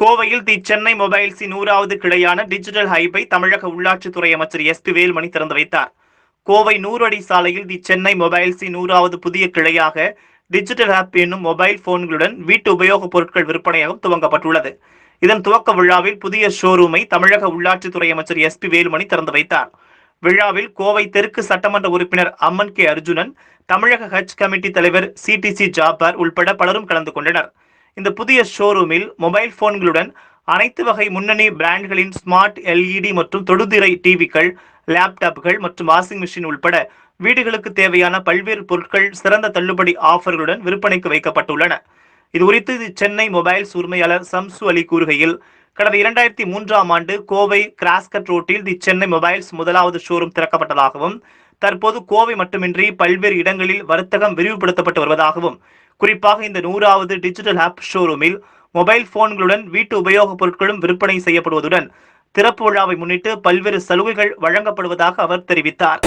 கோவையில் தி சென்னை மொபைல்ஸின் நூறாவது கிளையான டிஜிட்டல் ஹைபை தமிழக உள்ளாட்சித்துறை அமைச்சர் எஸ் பி வேல்மணி திறந்து வைத்தார். கோவை நூறு அடி சாலையில் தி சென்னை மொபைல்ஸின் நூறாவது புதிய கிளையாக டிஜிட்டல் ஆப் என்னும் மொபைல் போன்களுடன் வீட்டு உபயோகப் பொருட்கள் விற்பனையாகவும் துவங்கப்பட்டுள்ளது. இதன் துவக்க விழாவில் புதிய ஷோரூமை தமிழக உள்ளாட்சித்துறை அமைச்சர் எஸ் பி வேலுமணி திறந்து வைத்தார். விழாவில் கோவை தெற்கு சட்டமன்ற உறுப்பினர் அம்மன் கே அர்ஜுனன் தமிழக ஹஜ் கமிட்டி தலைவர் சிடிசி ஜாபர் உள்பட பலரும் கலந்து கொண்டனர். இந்த புதிய ஷோரூமில் மொபைல் போன்களுடன் அனைத்து வகை முன்னணி பிராண்ட்களின் ஸ்மார்ட் எல்இடி மற்றும் தொடுதிரை டிவிகள் லேப்டாப்கள் மற்றும் வாஷிங் மிஷின் உள்பட வீடுகளுக்கு தேவையான பல்வேறு பொருட்கள் சிறந்த தள்ளுபடி ஆஃபர்களுடன் விற்பனைக்கு வைக்கப்பட்டுள்ளன. இது குறித்து சென்னை மொபைல்ஸ் உரிமையாளர் சம்சு அலி கூறுகையில் கடந்த இரண்டாயிரத்தி மூன்றாம் ஆண்டு கோவை கிராஸ்கட் ரோட்டில் தி சென்னை மொபைல்ஸ் முதலாவது ஷோரூம் திறக்கப்பட்டதாகவும் தற்போது கோவை மட்டுமின்றி பல்வேறு இடங்களில் வர்த்தகம் விரிவுபடுத்தப்பட்டு வருவதாகவும் குறிப்பாக இந்த நூறாவது டிஜிட்டல் ஆப் ஷோரூமில் மொபைல் போன்களுடன் வீட்டு உபயோகப் பொருட்களும் விற்பனை செய்யப்படுவதுடன் திறப்பு விழாவை முன்னிட்டு பல்வேறு சலுகைகள் வழங்கப்படுவதாக அவர் தெரிவித்தார்.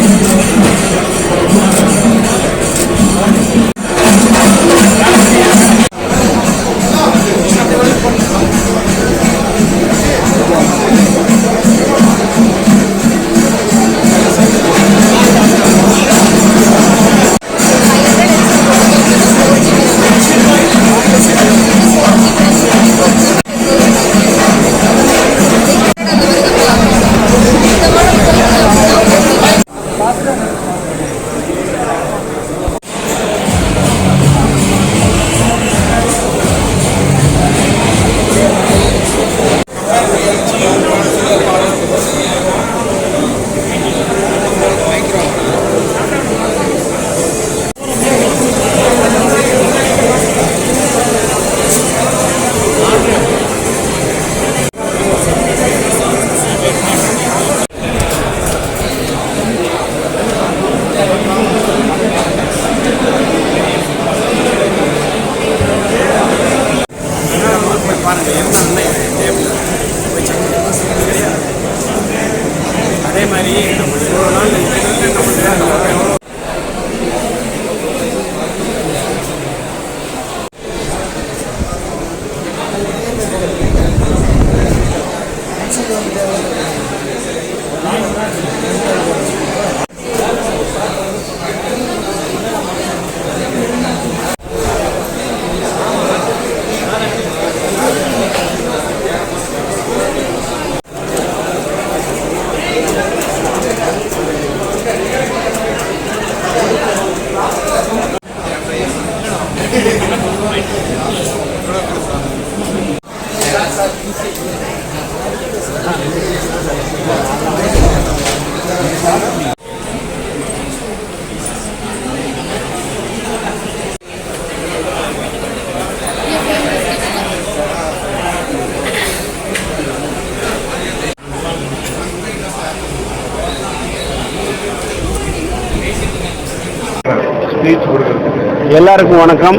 எல்லாருக்கும் வணக்கம்.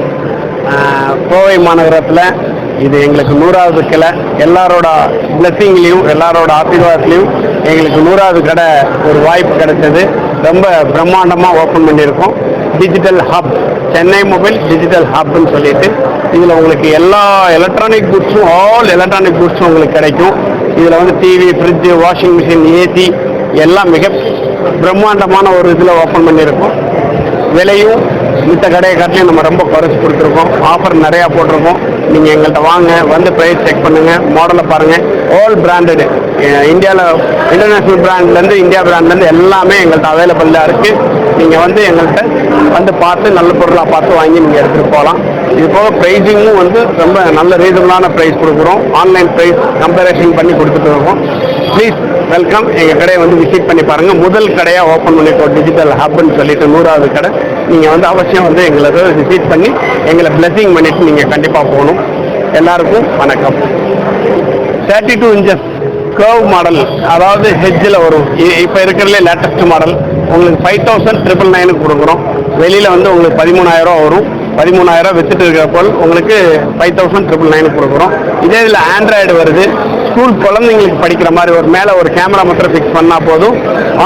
ஆஹ் கோவை மாநகரத்தில் இது எங்களுக்கு நூறாவது கிளை. எல்லாரோட பிளஸ்ஸிங்லையும் எல்லாரோட ஆசீர்வாதத்துலையும் எங்களுக்கு நூறாவது கடை ஒரு வாய்ப்பு கிடைச்சது. ரொம்ப பிரம்மாண்டமாக ஓப்பன் பண்ணியிருக்கோம். Digital hub Chennai mobile digital ஹப்னு சொல்லிட்டு இதில் உங்களுக்கு எல்லா எலக்ட்ரானிக் குட்ஸும் ஆல் எலக்ட்ரானிக் குட்ஸும் உங்களுக்கு கிடைக்கும். இதில் வந்து TV fridge washing machine AC எல்லாம் மிக பிரம்மாண்டமான ஒரு இதில் ஓப்பன் பண்ணியிருக்கோம். விலையும் மித்த கடையை காட்டிலையும் நம்ம ரொம்ப குறைச்சி கொடுத்துருக்கோம். ஆஃபர் நிறையா போட்டிருக்கோம். நீங்கள் எங்கள்கிட்ட வாங்க வந்து ப்ரைஸ் செக் பண்ணுங்கள் மாடலை பாருங்கள் ஆல் பிராண்டடு இந்தியாவில் இன்டர்நேஷ்னல் பிராண்ட்லேருந்து இந்தியா பிராண்ட்லேருந்து எல்லாமே எங்கள்கிட்ட அவைலபிளாக இருக்குது நீங்கள் வந்து எங்கள்கிட்ட வந்து பார்த்து நல்ல பொருளாக பார்த்து வாங்கி நீங்கள் எடுத்துகிட்டு போகலாம் இது போக ப்ரைஸிங்கும் வந்து ரொம்ப நல்ல ரீசனபிளான ப்ரைஸ் கொடுக்குறோம். ஆன்லைன் ப்ரைஸ் கம்பேரிசன் பண்ணி கொடுத்துட்டு இருக்கோம். ப்ளீஸ் வெல்கம் எங்கள் கடையை வந்து விசிட் பண்ணி பாருங்கள் முதல் கடையாக ஓப்பன் பண்ணிட்டோம். டிஜிட்டல் ஹப்னு சொல்லிட்டு நூறாவது கடை. நீங்கள் வந்து அவசியம் வந்து எங்களை விசிட் பண்ணி எங்களை பிளெஸிங் பண்ணிட்டு நீங்கள் கண்டிப்பாக போகணும். எல்லாருக்கும் வணக்கம். Thirty two inches curve model அதாவது ஹெஜ்ஜில் வரும். இப்போ இருக்கிறதுலே லேட்டஸ்ட் மாடல் உங்களுக்கு ஃபைவ் தௌசண்ட் ட்ரிபிள் நைனுக்கு கொடுக்குறோம். வெளியில் வந்து உங்களுக்கு பதிமூணாயிரம் வரும். பதிமூணாயிரம் வித்துட்டு இருக்கிற போல் உங்களுக்கு ஃபைவ் தௌசண்ட் ட்ரிபிள் நைனுக்கு கொடுக்குறோம். இதே இதில் ஆண்ட்ராய்டு வருது. ஸ்கூல் குழந்தைங்களுக்கு படிக்கிற மாதிரி ஒரு மேலே ஒரு கேமரா மட்டும் ஃபிக்ஸ் பண்ணால் போதும்.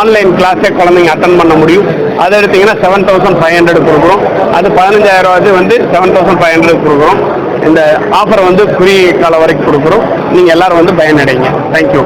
ஆன்லைன் கிளாஸே குழந்தைங்க அட்டன் பண்ண முடியும். அதை எடுத்தீங்கன்னா செவன் தௌசண்ட் ஃபைவ் ஹண்ட்ரட் கொடுக்குறோம். அது பதினஞ்சாயிரம் ரூபாய் வந்து செவன் தௌசண்ட் ஃபைவ் ஹண்ட்ரட் கொடுக்குறோம். இந்த ஆஃபரை வந்து குறுகிய காலம் வரைக்கும் கொடுக்குறோம். நீங்கள் எல்லோரும் வந்து பயனடைங்க. தேங்க்யூ